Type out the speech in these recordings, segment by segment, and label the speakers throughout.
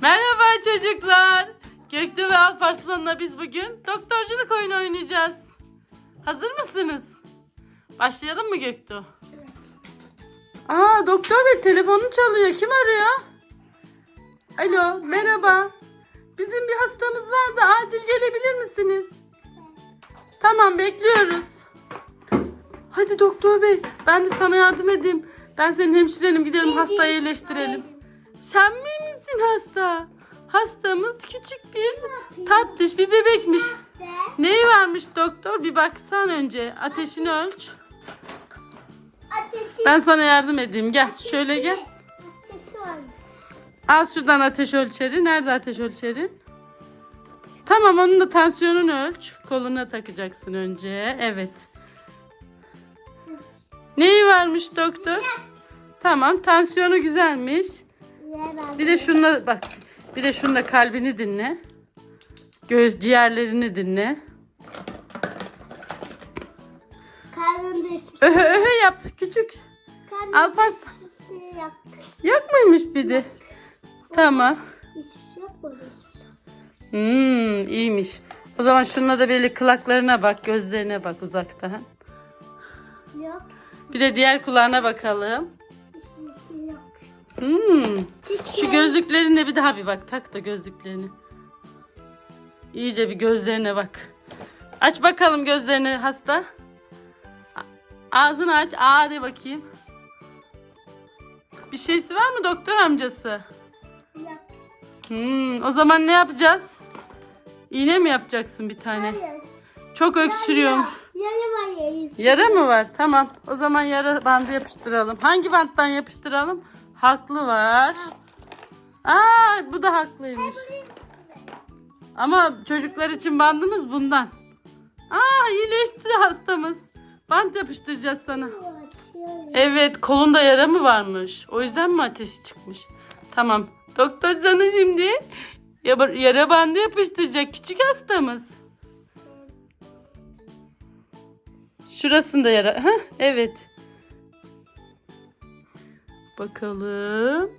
Speaker 1: Merhaba çocuklar. Göktuğ ve Alparslan'la biz bugün doktorculuk oyunu oynayacağız. Hazır mısınız? Başlayalım mı Göktuğ? Aa doktor bey telefonu çalıyor. Kim arıyor? Alo merhaba. Bizim bir hastamız var da acil gelebilir misiniz? Tamam bekliyoruz. Hadi doktor bey ben de sana yardım edeyim. Ben senin hemşirenim gidelim hastayı iyileştirelim. Sen miymişsin hasta? Hastamız küçük bir tatlış bir bebekmiş. Neyi varmış doktor? Bir baksan önce. Ateşini ölç.
Speaker 2: Ateşi.
Speaker 1: Ben sana yardım edeyim. Gel. Şöyle gel.
Speaker 2: Ateşi varmış.
Speaker 1: Al şuradan ateş ölçeri. Nerede ateş ölçerin? Tamam onun da tansiyonunu ölç. Koluna takacaksın önce. Evet. Neyi varmış doktor? Tamam tansiyonu güzelmiş. Bir de şunla bak. Bir de şunla kalbini dinle. Göz ciğerlerini dinle.
Speaker 2: Karnında hiçbir
Speaker 1: Öhö öhö yap küçük.
Speaker 2: Karnında
Speaker 1: Alparslan.
Speaker 2: hiçbir şey yok.
Speaker 1: Yok muymuş bir de? Tamam.
Speaker 2: Hiçbir şey yok burada hiçbir şey.
Speaker 1: Hmm, iyiymiş. O zaman şununla da böyle kulaklarına bak, gözlerine bak uzaktan.
Speaker 2: Yok.
Speaker 1: Bir de diğer kulağına bakalım. Hmm. Şu gözlüklerine bir daha bir bak. Tak da gözlüklerini. İyice bir gözlerine bak. Aç bakalım gözlerini hasta. Ağzını aç. Aa de bakayım. Bir şeysi var mı doktor amcası?
Speaker 2: yok.
Speaker 1: Hmm, o zaman ne yapacağız? İğne mi yapacaksın bir tane?
Speaker 2: Hayır.
Speaker 1: Çok öksürüyormuş.
Speaker 2: Yara var yayın.
Speaker 1: Yara mı var? Tamam. O zaman yara bandı yapıştıralım. Hangi banttan yapıştıralım? Haklı var. Aa, bu da haklıymış. Ama çocuklar için bandımız bundan. Aa, iyileşti hastamız. Bant yapıştıracağız sana. Evet, kolunda yara mı varmış? O yüzden mi ateşi çıkmış? Tamam. Doktor sana şimdi yara- bandı yapıştıracak küçük hastamız. Şurasında yara. Heh, evet. Bakalım.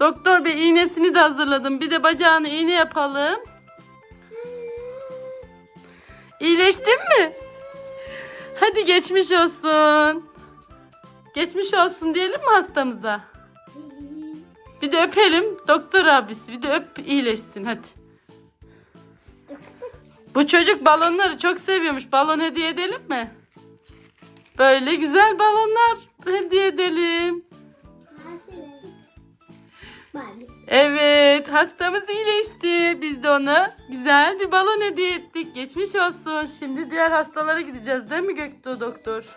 Speaker 1: Doktor bey iğnesini de hazırladım. Bir de bacağını iğne yapalım. İyileştin mi? Hadi geçmiş olsun. Geçmiş olsun diyelim mi hastamıza? Bir de öpelim. Doktor abisi. Bir de öp iyileşsin hadi. Bu çocuk balonları çok seviyormuş. Balon hediye edelim mi? Böyle güzel balonlar hediye edelim. Evet hastamız iyileşti. Biz de ona güzel bir balon hediye ettik. Geçmiş olsun. Şimdi diğer hastalara gideceğiz değil mi Göktuğ doktor?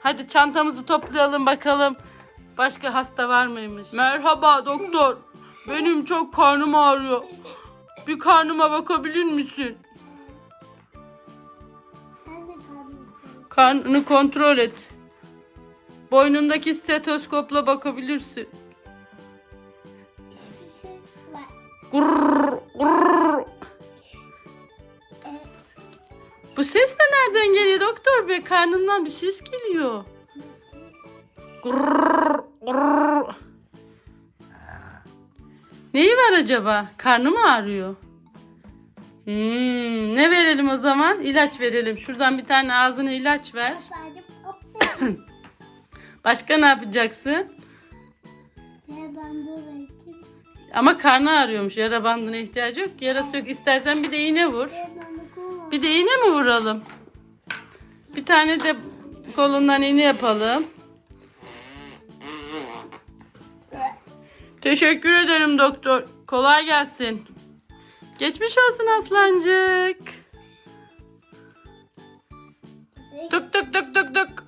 Speaker 1: Hadi çantamızı toplayalım bakalım. Başka hasta var mıymış? Merhaba doktor. Benim çok karnım ağrıyor. Bir karnıma bakabilir misin? Karnını kontrol et. Boynundaki stetoskopla bakabilirsin.
Speaker 2: Hiçbir şey var.
Speaker 1: Gurr, gurr.
Speaker 2: Evet.
Speaker 1: Bu ses de nereden geliyor doktor bey? Karnından bir ses geliyor. Gurr, gurr. Neyi var acaba? Karnı mı ağrıyor? Hmm, verelim o zaman? İlaç verelim. Şuradan bir tane ağzına ilaç ver. Başka ne yapacaksın?
Speaker 2: Ne bandı verdim.
Speaker 1: Ama karnı ağrıyormuş. Yara bandına ihtiyacı yok. Yarası yok. İstersen bir de iğne vur.
Speaker 2: Bandı.
Speaker 1: Bir de iğne mi vuralım? Bir tane de kolundan iğne yapalım. Teşekkür ederim doktor. Kolay gelsin. Geçmiş olsun aslancık. Tık tık tık tık tık.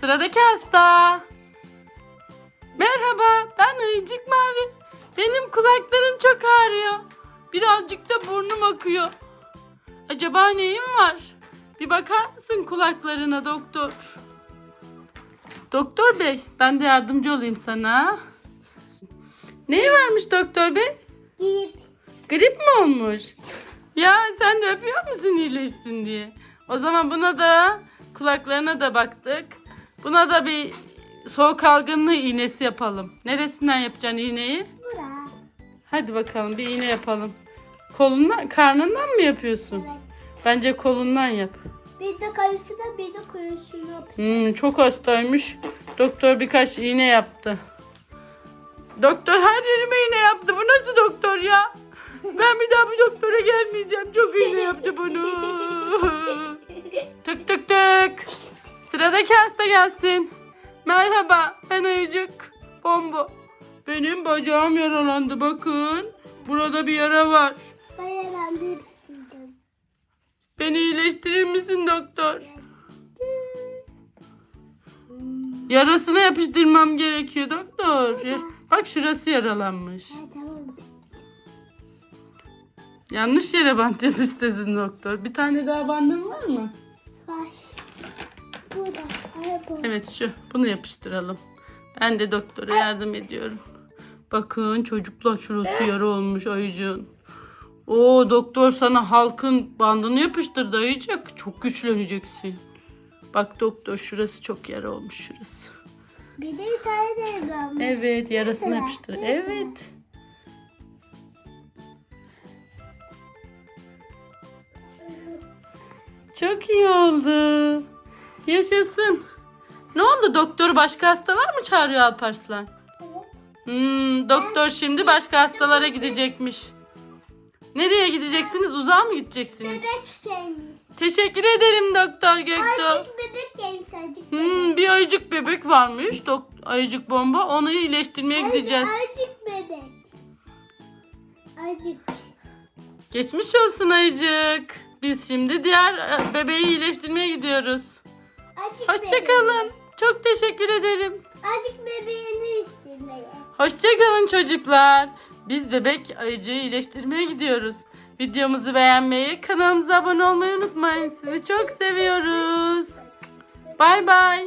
Speaker 1: Sıradaki hasta. Merhaba ben Ayıcık Mavi. Benim kulaklarım çok ağrıyor. Birazcık da burnum akıyor. Acaba neyim var? Bir bakar mısın kulaklarına doktor? Doktor bey ben de yardımcı olayım sana. Neyi varmış doktor bey?
Speaker 2: Giyip.
Speaker 1: Grip mi olmuş? Ya sen de öpüyor musun iyileşsin diye? O zaman buna da kulaklarına da baktık. Buna da bir soğuk algınlığı iğnesi yapalım. Neresinden yapacaksın iğneyi?
Speaker 2: Bura.
Speaker 1: Hadi bakalım bir iğne yapalım. Kolundan, karnından mı yapıyorsun?
Speaker 2: Evet.
Speaker 1: Bence kolundan yap.
Speaker 2: Bir de karısına bir de kuyusunu yapacağım.
Speaker 1: Hmm, çok hastaymış. Doktor birkaç iğne yaptı. Doktor her yerime iğne yaptı. Bu nasıl doktor ya? Ben bir daha bu doktora gelmeyeceğim. Çok iğne yaptı bunu. tık tık tık. Sıradaki hasta gelsin. Merhaba ben Ayıcık. Bombo. Benim bacağım yaralandı bakın. Burada bir yara var.
Speaker 2: Ben de isteyeceğim.
Speaker 1: Beni iyileştirir misin doktor? Yarasına yapıştırmam gerekiyor doktor. Bak şurası yaralanmış.
Speaker 2: Tamam.
Speaker 1: Yanlış yere bant yapıştırdın doktor. Bir tane daha bandın var mı?
Speaker 2: Baş. Burada. Araba.
Speaker 1: Evet şu. Bunu yapıştıralım. Ben de doktora yardım ediyorum. Bakın çocuklar şurası yara olmuş ayıcığın. Oo doktor sana halkın bandını yapıştırdı ayıcık. Çok güçleneceksin. Bak doktor şurası çok yara olmuş şurası.
Speaker 2: Bir de bir tane de ben.
Speaker 1: Evet yarasını yapıştır. Evet. Çok iyi oldu. Yaşasın. Ne oldu doktor başka hastalar mı çağırıyor Alparslan?
Speaker 2: Evet.
Speaker 1: Hmm, doktor şimdi başka hastalara gidecekmiş. Nereye gideceksiniz? Uzağa mı gideceksiniz?
Speaker 2: Bebek şeyimiz.
Speaker 1: Teşekkür ederim doktor Göktuğ.
Speaker 2: Azıcık bebek gelmiş azıcık bebek.
Speaker 1: Hmm, bir ayıcık bebek varmış. Dok ayıcık bomba. Onu iyileştirmeye gideceğiz.
Speaker 2: Azıcık bebek. Azıcık.
Speaker 1: Geçmiş olsun ayıcık. Biz şimdi diğer e, bebeği iyileştirmeye gidiyoruz.
Speaker 2: Azıcık
Speaker 1: Hoşçakalın. Çok teşekkür ederim.
Speaker 2: Azıcık bebeğini istemeye.
Speaker 1: Hoşçakalın çocuklar. Biz bebek ayıcığı iyileştirmeye gidiyoruz. Videomuzu beğenmeyi, kanalımıza abone olmayı unutmayın. Sizi çok seviyoruz. Bay bay.